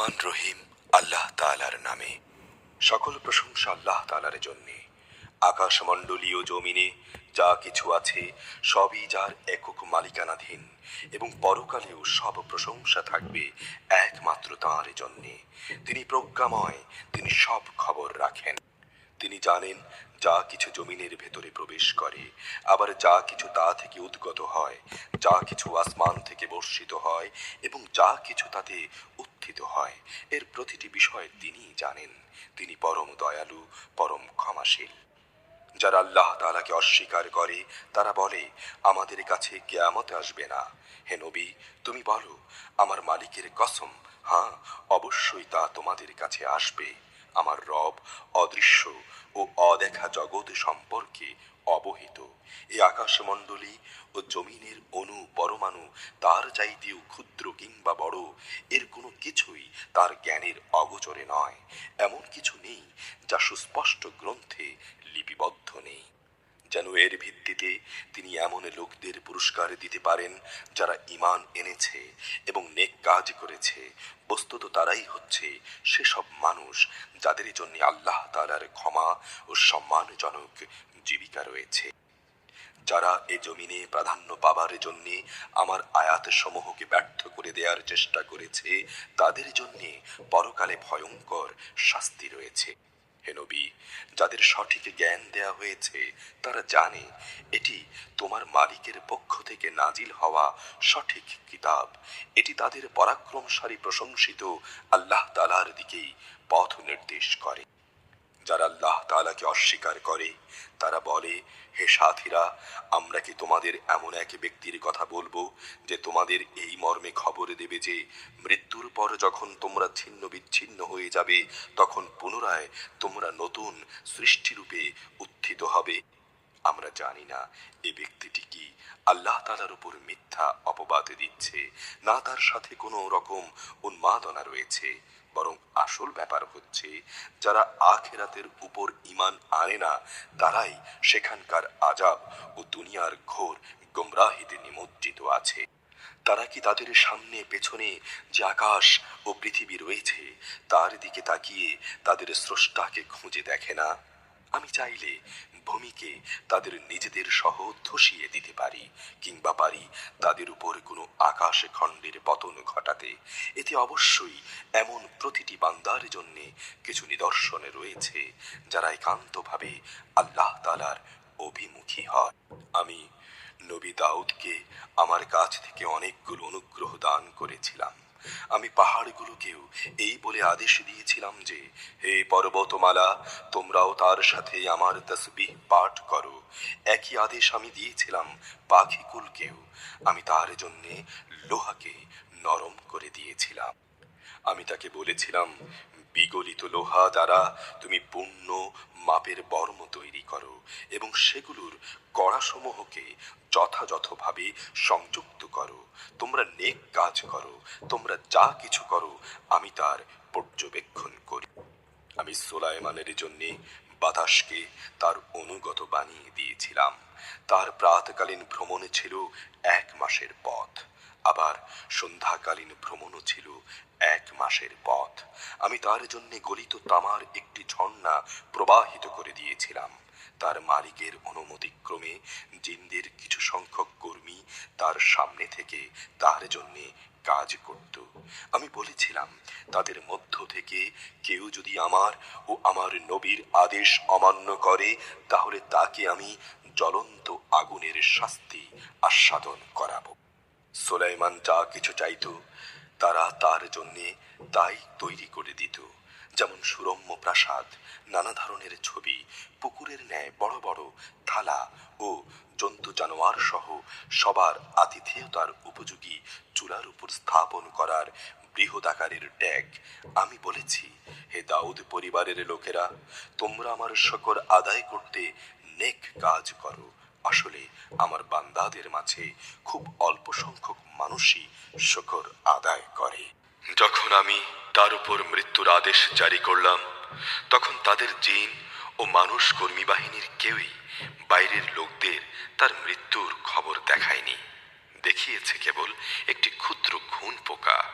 রহমান রহিম আল্লাহ তালার নামে। সকল প্রশংসা আল্লাহ তালার জন্যে। আকাশমণ্ডলীয় জমিনে যা কিছু আছে, সবই যার একক মালিকানাধীন এবং পরকালেও সব প্রশংসা থাকবে একমাত্র তাঁর জন্যে। তিনি প্রজ্ঞাময়, তিনি সব খবর রাখেন। তিনি জানেন যা কিছু জমিনের ভেতরে প্রবেশ করে, আবার যা কিছু তা থেকে উদ্গত হয়, যা কিছু আসমান থেকে বর্ষিত হয় এবং যা কিছু তাতে উত্থিত হয়। এর প্রতিটি বিষয় তিনি জানেন। তিনি পরম দয়ালু, পরম ক্ষমাশীল। যারা আল্লাহ তালাকে অস্বীকার করে, তারা বলে, আমাদের কাছে কেয়ামত আসবে না। হে নবী, তুমি বলো, আমার মালিকের কসম হ্যাঁ অবশ্যই তা তোমাদের কাছে আসবে। আমার রব অদৃশ্য ও অদেখা জগৎ সম্পর্কে অবহিত। এই আকাশমণ্ডলী ও জমিনের অণু পরমাণু তার চাইতেও ক্ষুদ্র কিংবা বড়, এর কোনো কিছুই তার জ্ঞানের অগোচরে নয়। এমন কিছু নেই যা সুস্পষ্ট গ্রন্থে লিপিবদ্ধ নেই। যেন এর ভিত্তিতে তিনি এমন লোকদের পুরস্কার দিতে পারেন যারা ঈমান এনেছে এবং নেক কাজ করেছে। বস্তুত তারাই হচ্ছে সেসব মানুষ যাদের জন্য আল্লাহ তাআলার ক্ষমা ও সম্মানজনক জীবিকা রয়েছে। যারা এ জমিনে প্রাধান্য পাবার জন্য আমার আয়াত সমূহকে ব্যর্থ করে দেওয়ার চেষ্টা করেছে, তাদের জন্যে পরকালে ভয়ঙ্কর শাস্তি রয়েছে। হে নবী, যাদের সঠিক জ্ঞান দেয়া হয়েছে, তারা জানে এটি তোমার মালিকের পক্ষ থেকে নাজিল হওয়া সঠিক কিতাব। এটি তাদের পরাক্রমশালী প্রশংসিত আল্লাহ তালার দিকেই পথ নির্দেশ করে। যারা আল্লাহ তাআলাকে অস্বীকার করে, তারা বলে, হে সাথীরা, আমরা কি তোমাদের এমন এক ব্যক্তির কথা বলব যে তোমাদের এই মর্মে খবর দেবে যে মৃত্যুর পর যখন তোমরা ছিন্ন বিচ্ছিন্ন হয়ে যাবে, তখন পুনরায় তোমরা নতুন সৃষ্টিরূপে উত্থিত হবে আমরা জানি না এই ব্যক্তিটি কি। আল্লাহ তালার উপর মিথ্যা অপবাদ দিচ্ছে, না তার সাথে কোনো রকম উন্মাদনা রয়েছে। বরং আসল ব্যাপার হচ্ছে, যারা আখেরাতের উপর ইমান আনে না, তারাই সেখানকার আজাব ও দুনিয়ার ঘোর গোমরাহিতে নিমজ্জিত আছে। তারা কি তাদের সামনে পেছনে যে আকাশ ও পৃথিবী রয়েছে, তার দিকে তাকিয়ে তাদের স্রষ্টাকে খুঁজে দেখে না? আমি চাইলে ভূমিকে তাদের নিজেদের সহ ধসিয়ে দিতে পারি, কিংবা পারি তাদের উপর কোনো আকাশ খণ্ডের পতন ঘটাতে। এতে অবশ্যই এমন প্রতিটি বান্দার জন্যে কিছু নিদর্শনে রয়েছে, যারা একান্তভাবে আল্লাহ তালার অভিমুখী হয়। আমি নবী দাউদকে আমার কাছ থেকে অনেকগুলো অনুগ্রহ দান করেছিলাম। আমি পাহাড়গুলোকেও এই বলে আদেশ দিয়েছিলাম যে, হে পর্বতমালা, তোমরাও তার সাথে আমার তসবিহ পাঠ করো। একই আদেশ আমি দিয়েছিলাম পাখিকুলকেও। আমি তার জন্যে লোহাকে নরম করে দিয়েছিলাম। আমি তাকে বলেছিলাম, বিগলিত লোহা দ্বারা তুমি পূর্ণ মাপের বর্ম তৈরি করো এবং সেগুলোর কড়াসমূহকে যথাযথভাবে সংযুক্ত করো। তোমরা নেক কাজ করো। তোমরা যা কিছু করো, আমি তার পর্যবেক্ষণ করি। আমি সোলাইমানের জন্যে বাতাসকে তার অনুগত বানিয়ে দিয়েছিলাম। তার প্রাতকালীন ভ্রমণে ছিল এক মাসের পথ। আবার সন্ধ্যাকালীন ভ্রমণও ছিল এক মাসের পথ। আমি তার জন্যে গলিত তামার একটি ঝর্ণা প্রবাহিত করে দিয়েছিলাম। তার মালিকের অনুমতিক্রমে জিনদের কিছু সংখ্যক কর্মী তার সামনে থেকে তার জন্যে কাজ করত। আমি বলেছিলাম, তাদের মধ্য থেকে কেউ যদি আমার ও আমার নবীর আদেশ অমান্য করে, তাহলে তাকে আমি জ্বলন্ত আগুনের শাস্তি আস্বাদন করাবো। সোলাইমান যা কিছু চাইত, তারা তার জন্যে তাই তৈরি করে দিত। যেমন সুরম্য প্রাসাদ, নানা ধরনের ছবি, পুকুরের ন্যায় বড় বড় থালা ও জন্তু জানোয়ার সহ সবার আতিথেয়তার উপযোগী চূড়ার উপর স্থাপন করার বৃহদাকারের ট্যাগ। আমি বলেছি, হে দাউদ পরিবারের লোকেরা, তোমরা আমার শকর আদায় করতে নেক কাজ করো। আসলে আমার বান্দাদের মাঝে খুব অল্প সংখ্যক মানুষই শকর আদায় করে। যখন আমি তার উপর মৃত্যুর আদেশ জারি করলাম, তখন তাদের জিন ও মানুষ কর্মী বাহিনীর কেউই বাইরের লোকদের তার মৃত্যুর খবর দেখায়নি। দেখিয়েছে কেবল একটি ক্ষুদ্র ঘুণ পোকা,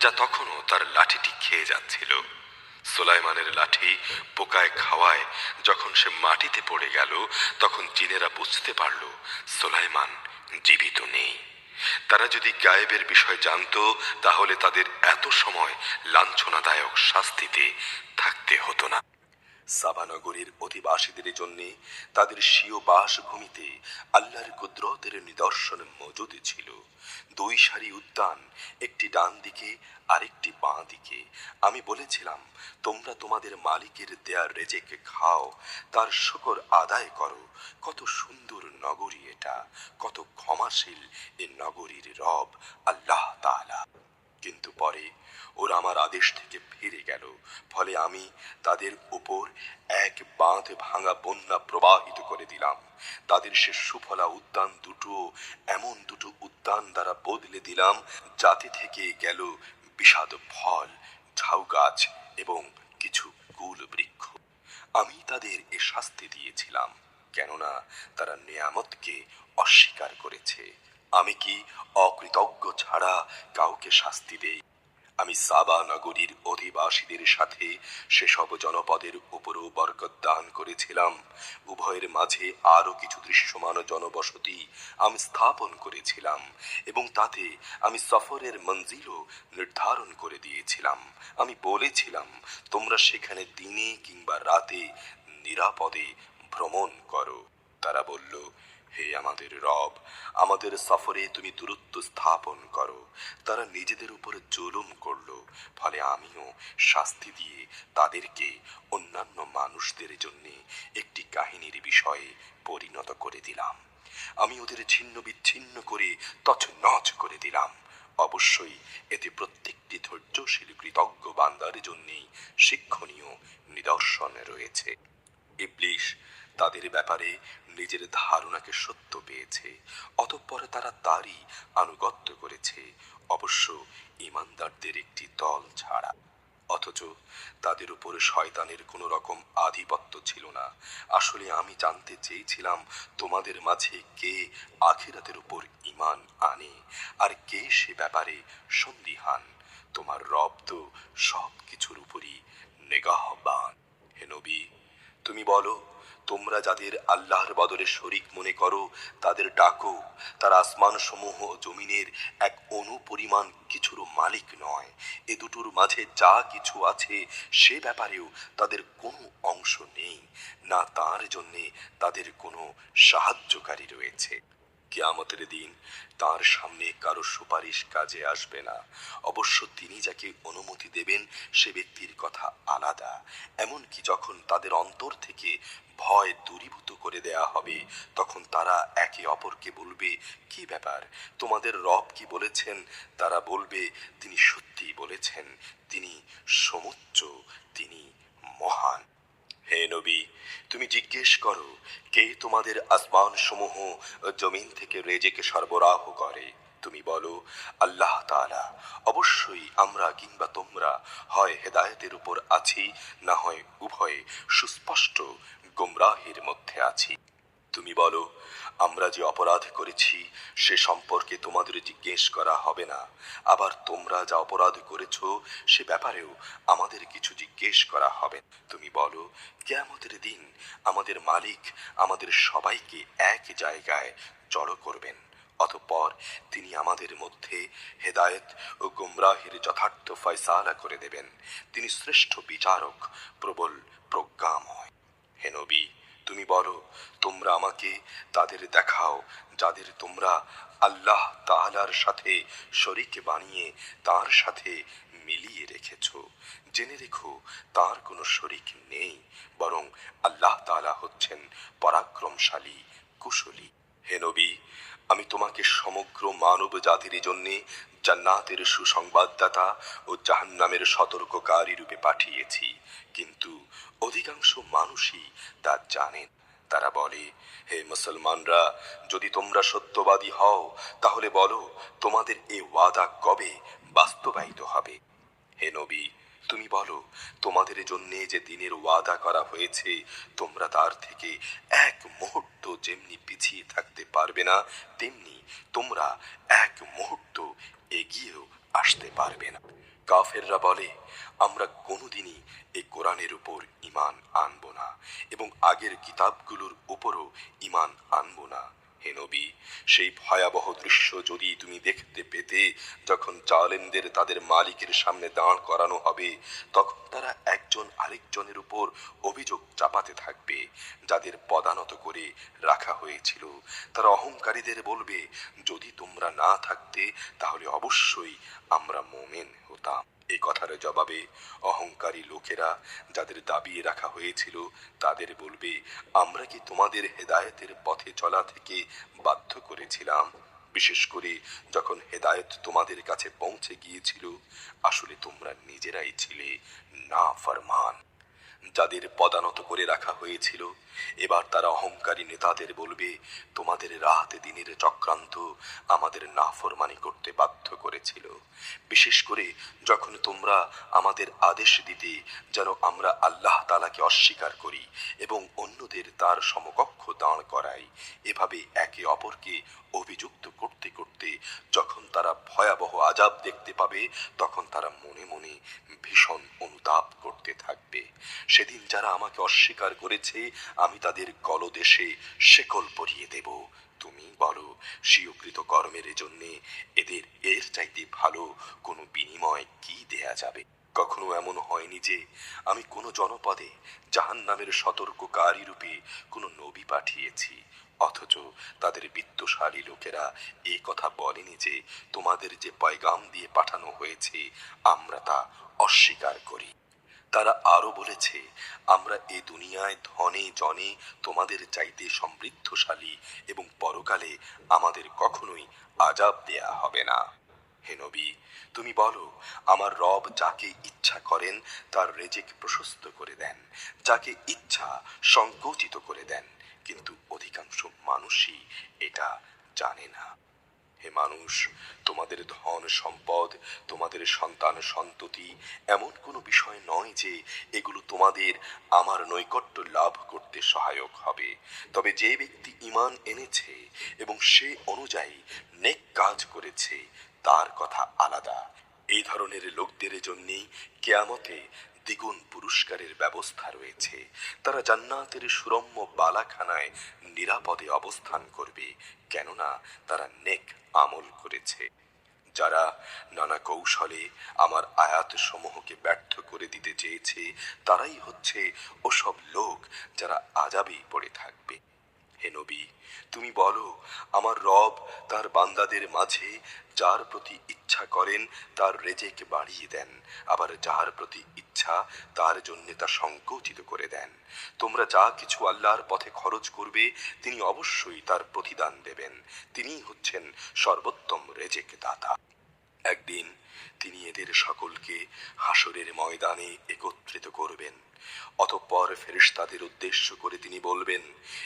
যা তখনও তার লাঠিটি খেয়ে যাচ্ছিল। সোলাইমানের লাঠি পোকায় খাওয়ায় যখন সে মাটিতে পড়ে গেল, তখন জিনেরা বুঝতে পারল সোলাইমান জীবিত নেই। তারা যদি গায়েবের বিষয় জানত তাহলে তাদের এত সময় লাঞ্ছনাদায়ক শাস্তিতে থাকতে হতো না। সাবানগরীর অধিবাসীদের জন্য তাদের স্বীয় বাসভূমিতে আল্লাহর কুদরতের নিদর্শন মজুদ ছিল। দুই সারি উদ্যান, একটি ডান দিকে, আরেকটি বাঁ দিকে। আমি বলেছিলাম, তোমরা তোমাদের মালিকের দেয়া রেজেক খাও, তার শুকর আদায় করো। কত সুন্দর নগরী এটা, কত ক্ষমাশীল এ নগরীর রব আল্লাহ তাআলা। কিন্তু পরে ওরা আমার আদেশ থেকে ফিরে গেল। ফলে আমি তাদের উপর এক বাঁধ ভাঙা বন্যা প্রবাহিত করে দিলাম। তাদের সে সুফলা উদ্যান দুটো, এমন দুটো উদ্যান দ্বারা বদলে দিলাম, যাতে থেকে গেল বিষাদ ফল, ঝাউ গাছ এবং কিছু কুল বৃক্ষ। আমি তাদের এ শাস্তি দিয়েছিলাম, কেননা তারা নেয়ামতকে অস্বীকার করেছে। আমি কি অকৃতজ্ঞ ছাড়া কাউকে শাস্তি দেই? আমি সাবা নগরীর অধিবাসীদের সাথে সেসব জনপদের উপরও বরকত দান করেছিলাম। উভয়ের মাঝে আরও কিছু দৃশ্যমান জনবসতি আমি স্থাপন করেছিলাম এবং তাতে আমি সফরের মঞ্জিলও নির্ধারণ করে দিয়েছিলাম। আমি বলেছিলাম, তোমরা সেখানে দিনে কিংবা রাতে নিরাপদে ভ্রমণ করো। তারা বলল হে আমাদের রব, আমাদের সফরে তুমি দূরত্ব স্থাপন করো। তারা নিজেদের উপর জুলুম করল, ফলে আমিও শাস্তি দিয়ে তাদেরকে অন্যান্য মানুষদের জন্য একটি কাহিনীর বিষয়ে পরিণত করে দিলাম। আমি ওদের ছিন্ন বিচ্ছিন্ন করে তছনছ করে দিলাম। অবশ্যই এতে প্রত্যেকটি ধৈর্যশীল কৃতজ্ঞ বান্দার জন্যেই শিক্ষণীয় নিদর্শন রয়েছে। ইবলিশ তাদের ব্যাপারে নিজের ধারণাকে সত্য পেয়েছে, অতঃপর তারা তারই আনুগত্য করেছে। অবশ্য ইমানদারদের একটি দল ছাড়া। অথচ তাদের উপর শয়তানের কোনো রকম আধিপত্য ছিল না। আসলে আমি জানতে চেয়েছিলাম, তোমাদের মাঝে কে আখিরাতের উপর ইমান আনে, আর কে সে ব্যাপারে সন্দিহান। তোমার রব তো সব কিছুর উপরই নেগাহবান। হে নবী, তুমি বলো তোমরা যাদের আল্লাহর বদলে শরিক মনে করো, তাদের ডাকো। তারা আসমান সমূহ জমিনের এক অনুপরিমাণ কিছুর মালিক নয়। এ দুটোর মাঝে যা কিছু আছে, সে ব্যাপারেও তাদের কোনো অংশ নেই। না তার জন্যে তাদের কোনো সাহায্যকারী রয়েছে। কিয়ামতের দিন তার সামনে কারও সুপারিশ কাজে আসবে না। অবশ্য তিনি যাকে অনুমতি দেবেন, সে ব্যক্তির কথা আলাদা। এমনকি যখন তাদের অন্তর থেকে ভয় দূরীভূত করে দেয়া হবে, তখন তারা একে অপরকে বলবে, কি ব্যাপার? তোমাদের রব কি বলেছেন? তারা বলবে, তিনি সত্যি বলেছেন। তিনি সমুচ্চ, তিনি মহান। হে নবী, তুমি জিজ্ঞেস করো, কে তোমাদের আসমান সমূহ জমিন থেকে রেজেকে সরবরাহ করে? তুমি বলো, আল্লাহ তালা অবশ্যই আমরা কিংবা তোমরা হয় হেদায়তের উপর আছি, না হয় উভয়ে সুস্পষ্ট গুমরাহের মধ্যে আছি। তুমি বলো আমরা যে অপরাধ করেছি, সে সম্পর্কে তোমাদের জিজ্ঞেস করা হবে না। আবার তোমরা যা অপরাধ করেছ, সে ব্যাপারেও আমাদের কিছু জিজ্ঞেস করা হবে তুমি বলো, কেয়ামতের দিন আমাদের মালিক আমাদের সবাইকে এক জায়গায় জড়ো করবেন, অতঃপর তিনি আমাদের মধ্যে হেদায়েত ও গুমরাহির যথার্থ ফয়সালা করে দেবেন। তিনি শ্রেষ্ঠ বিচারক, প্রবল প্রজ্ঞাময়। হে নবী তুমি বলো, তোমরা আমাকে তাদের দেখাও, যাদের তোমরা আল্লাহ তাআলার সাথে শরীকে বানিয়ে তার সাথে মিলিয়ে রেখেছ। জেনে রেখো, তার কোনো শরিক নেই, বরং আল্লাহ তাআলা হচ্ছেন পরাক্রমশালী, কুশলী। হে নবী, আমি তোমাকে সমগ্র মানব জাতির জন্য জান্নাতের সুসংবাদদাতা ও জাহান্নামের সতর্ককারী রূপে পাঠিয়েছি। কিন্তু অধিকাংশ মানুষই তা জানেন তারা বলে, হে মুসলমানরা, যদি তোমরা সত্যবাদী হও, তাহলে বলো, তোমাদের এ ওয়াদা কবে বাস্তবায়িত হবে? হে নবী, তুমি বলো, তোমাদের জন্যে যে দিনের ওয়াদা করা হয়েছে, তোমরা তার থেকে এক মুহূর্ত যেমনি পিছিয়ে থাকতে পারবে না, তেমনি তোমরা এক মুহূর্ত এগিয়েও আসতে পারবে না। কাফেররা বলে, আমরা কোনোদিনই এই কোরআনের উপর ইমান আনব না এবং আগের কিতাবগুলোর উপরও ইমান আনব না। হে নবী, সেই ভয়াবহ দৃশ্য যদি তুমি দেখতে পেতে, যখন জালেমদের তাদের মালিকের সামনে দাঁড় করানো হবে, তখন তারা একজন আরেকজনের উপর অভিযোগ চাপাতে থাকবে, যাদের পদানত করে রাখা হয়েছিল। তারা অহংকারীদের বলবে, যদি তোমরা না থাকতে, তাহলে অবশ্যই আমরা মোমেন হতাম। এই কথার জবাবে অহংকারী লোকেরা যাদের দাবিয়ে রাখা হয়েছিল তাদের বলবে, আমরা কি তোমাদের হেদায়তের পথে চলা থেকে বাধ্য করেছিলাম? বিশেষ করে যখন হেদায়ত তোমাদের কাছে পৌঁছে গিয়েছিল, আসলে তোমরা নিজেরাই ছিলে না ফরমান যাদের পদানত করে রাখা হয়েছিল, এবার তারা অহংকারী নেতাদের বলবে, তোমাদের রাত দিনের চক্রান্ত আমাদের নাফরমানি করতে বাধ্য করেছিল। বিশেষ করে যখন তোমরা আমাদের আদেশ দিতে যেন আমরা আল্লাহ তালাকে অস্বীকার করি এবং অন্যদের তার সমকক্ষ দাঁড় করাই, এভাবে একে অপরকে অভিযুক্ত করতে করতে যখন তারা ভয়াবহ আজাব দেখতে পাবে, তখন তারা মনে মনে ভীষণ অনুতাপ করতে থাকবে। সেদিন যারা আমাকে অস্বীকার করেছে, আমি তাদের গলদেশে শেকল পরিয়ে দেব। তুমি বলো স্বীয়কৃত কর্মের জন্যে এদের এর চাইতে ভালো কোনো বিনিময় কি দেয়া যাবে? কখনো এমন হয়নি যে আমি কোনো জনপদে জাহান নামের সতর্ককারী রূপে কোনো নবী পাঠিয়েছি, অথচ তাদের বিত্তশালী লোকেরা এই কথা বলেনি যে তোমাদের যে পয়গাম দিয়ে পাঠানো হয়েছে, আমরা তা অস্বীকার করি। তারা আরও বলেছে, আমরা এ দুনিয়ায় ধনে জনে তোমাদের চাইতে সমৃদ্ধশালী এবং পরকালে আমাদের কখনোই আজাব দেয়া হবে না। হে নবী, তুমি বলো, আমার রব যাকে ইচ্ছা করেন, তার রেজেক প্রশস্ত করে দেন, যাকে ইচ্ছা সংকুচিত করে দেন, কিন্তু অধিকাংশ মানুষই এটা জানে না। হে মানুষ, তোমাদের ধন সম্পদ, তোমাদের সন্তান সন্ততি এমন কোনো বিষয় নয় যে এগুলো তোমাদের আমার নৈকট্য লাভ করতে সহায়ক হবে। তবে যে ব্যক্তি ইমান এনেছে এবং সে অনুযায়ী নেক কাজ করেছে, তার কথা আলাদা। এই ধরনের লোকদের জন্যেই কেয়ামতে দ্বিগুণ পুরস্কারের ব্যবস্থা রয়েছে। তারা জান্নাতের সুরম্য বালাখানায় নিরাপদে অবস্থান করবে, কেননা তারা নেক আমল করেছে। যারা নানা কৌশলে আমার আয়াত সমূহকে ব্যর্থ করে দিতে চেয়েছে, তারাই হচ্ছে ওসব লোক যারা আজাবেই পড়ে থাকবে। হে নবী, তুমি বলো, আমার রব তার বান্দাদের মাঝে যার প্রতি ইচ্ছা করেন, তার রেজেক বাড়িয়ে দেন, আবার যার প্রতি ইচ্ছা, তার জন্য তা সংকুচিত করে দেন। তোমরা যা কিছু আল্লাহর পথে খরচ করবে, তিনি অবশ্যই তার প্রতিদান দেবেন। তিনিই হচ্ছেন সর্বোত্তম রেজেক দাতা একদিন তিনি এদের সকলকে হাসরের ময়দানে একত্রিত করবেন। অতঃপর ফেরেশতাদের উদ্দেশ্য করে তিনি বলবেন,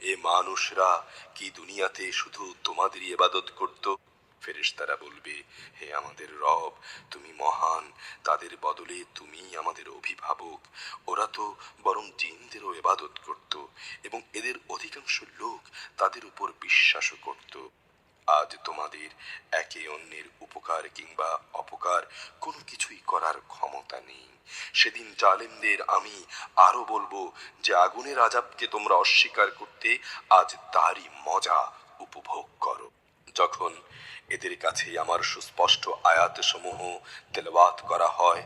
এ মানুষরা কি দুনিয়াতে শুধু তোমাদেরই এবাদত করত? ফেরেশতারা বলবে, হে আমাদের রব, তুমি মহান, তাদের বদলে তুমি আমাদের অভিভাবক। ওরা তো বরং জিনদেরও ইবাদত করত এবং এদের অধিকাংশ লোক তাদের উপর বিশ্বাসও করত। আজ তোমাদের একে অন্যের উপকার কিংবা অপকার কোনো কিছুই করার ক্ষমতা নেই। সেদিন জালেমদের আমি আরও বলব যে আগুনের আজাবকে তোমরা অস্বীকার করতে আজ তারই মজা উপভোগ করো। যখন এদের কাছে আমার সুস্পষ্ট আয়াত সমূহ তেলাওয়াত করা হয়।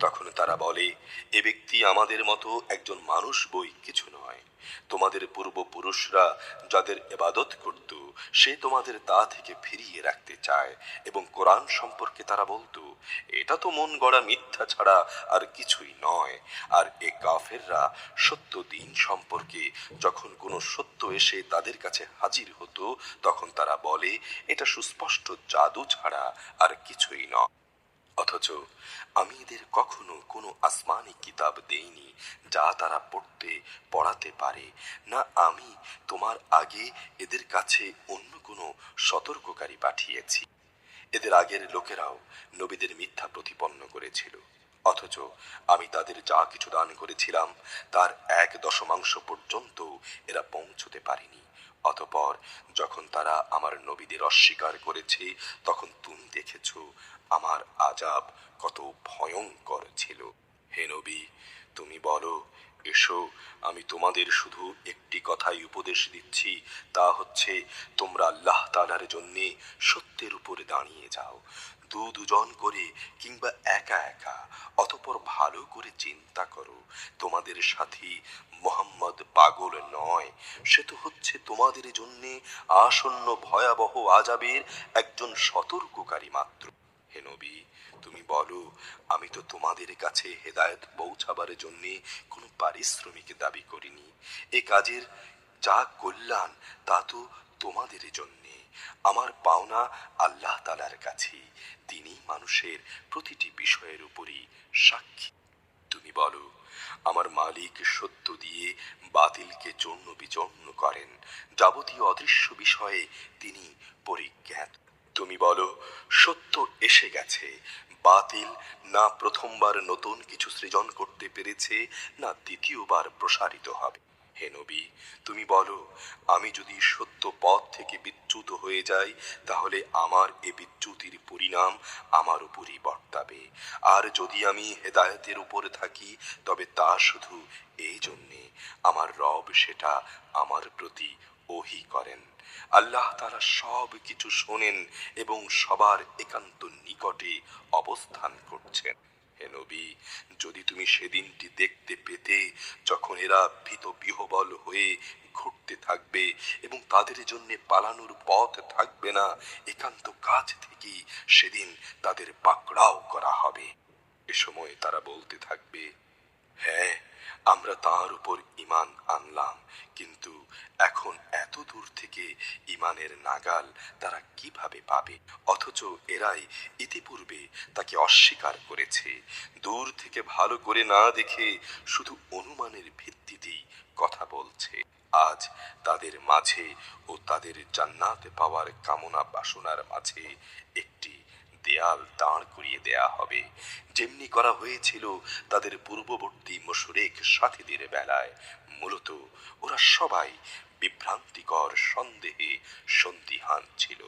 তখন তারা বলে, এ ব্যক্তি আমাদের মতো একজন মানুষ বই কিছু নয়। তোমাদের পূর্বপুরুষরা যাদের এবাদত করত, সে তোমাদের তা থেকে ফিরিয়ে রাখতে চায় এবং কোরআন সম্পর্কে তারা বলতো, এটা তো মন গড়া মিথ্যা ছাড়া আর কিছুই নয়। আর এ কাফেররা সত্য দিন সম্পর্কে যখন কোনো সত্য এসে তাদের কাছে হাজির হতো, তখন তারা বলে, এটা সুস্পষ্ট জাদু ছাড়া আর কিছুই নয়। অথচ আমি এদের কখনো কোনো আসমানি কিতাব দেইনি যা তারা পড়তে, পড়াতে পারে। না আমি তোমার আগে এদের কাছে অন্য কোনো সতর্ককারী পাঠিয়েছি। এদের আগের লোকেরাও নবীদের মিথ্যা প্রতিপন্ন করেছিল। অথচ আমি তাদের যা কিছু দান করেছিলাম, তার এক দশমাংশ পর্যন্ত এরা পৌঁছতে পারেনি। অতপর যখন তারা আমার নবীদের অস্বীকার করেছে, তখন তুমি দেখেছ আমার আজাব কত ভয়ঙ্কর ছিল। হে নবী, তুমি বলো, এসো, আমি তোমাদের শুধু একটি কথাই উপদেশ দিচ্ছি, তা হচ্ছে তোমরা আল্লাহ তালার জন্যে সত্যের উপরে দাঁড়িয়ে যাও। দু দুজন করে কিংবা একা একা, অতপর ভালো করে চিন্তা করো। তোমাদের সাথী মোহাম্মদ পাগল নয়। সে তো হচ্ছে তোমাদের জন্যে আসন্ন ভয়াবহ আজাবের একজন সতর্ককারী মাত্র। হে নবী, তুমি বলো, আমি তো তোমাদের কাছে হেদায়ত পৌঁছাবার জন্য কোনো পারিশ্রমিক দাবি করিনি। এ কাজের যা কল্যাণ, তা তো তোমাদের জন্যে। আমার পাওনা আল্লাহ তালার কাছে। তিনি মানুষের প্রতিটি বিষয়ের উপরই সাক্ষী। তুমি বলো, আমার মালিক সত্য দিয়ে বাতিলকে চূর্ণ বিচূর্ণ করেন। যাবতীয় অদৃশ্য বিষয়ে তিনি পরিজ্ঞাত। তুমি বলো, সত্য এসে গেছে। বাতিল না প্রথমবার নতুন কিছু সৃজন করতে পেরেছে, না দ্বিতীয়বার প্রসারিত হবে। হে নবী, তুমি বলো, আমি যদি সত্য পথ থেকে বিচ্যুত হয়ে যাই, তাহলে আমার এ বিচ্যুতির পরিণাম আমার উপরই বর্তাবে। আর যদি আমি হেদায়েতের উপরে থাকি, তবে তা শুধু এই জন্যে, আমার রব সেটা আমার প্রতি ওহি করেন। আল্লাহ তারা সব কিছু শোনেন এবং সবার একান্ত নিকটে অবস্থান করছেন। হে নবী, যদি তুমি সেদিনটি দেখতে পেতে, যখন এরা ভীত বিহবল হয়ে ঘুরতে থাকবে এবং তাদের জন্য পালানোর পথ থাকবে না, একান্ত কাজ থেকেই সেদিন তাদের পাকড়াও করা হবে। এ সময় তারা বলতে থাকবে হ্যাঁ আমরা তার উপর ইমান আনলাম। কিন্তু এখন এত দূর থেকে ইমানের নাগাল তারা কীভাবে পাবে? অথচ এরাই ইতিপূর্বে তাকে অস্বীকার করেছে। দূর থেকে ভালো করে না দেখে শুধু অনুমানের ভিত্তিতেই কথা বলছে। আজ তাদের মাঝে ও তাদের জান্নাতে পাওয়ার কামনা বাসনার মাঝে একটি দেয়াল দাঁড় করিয়ে দেয়া হবে। যেমনি করা হয়েছিল তাদের পূর্ববর্তী মশুরেক সাথীদের বেলায়। মূলত ওরা সবাই বিভ্রান্তিকর সন্দেহে সন্দিহান ছিল।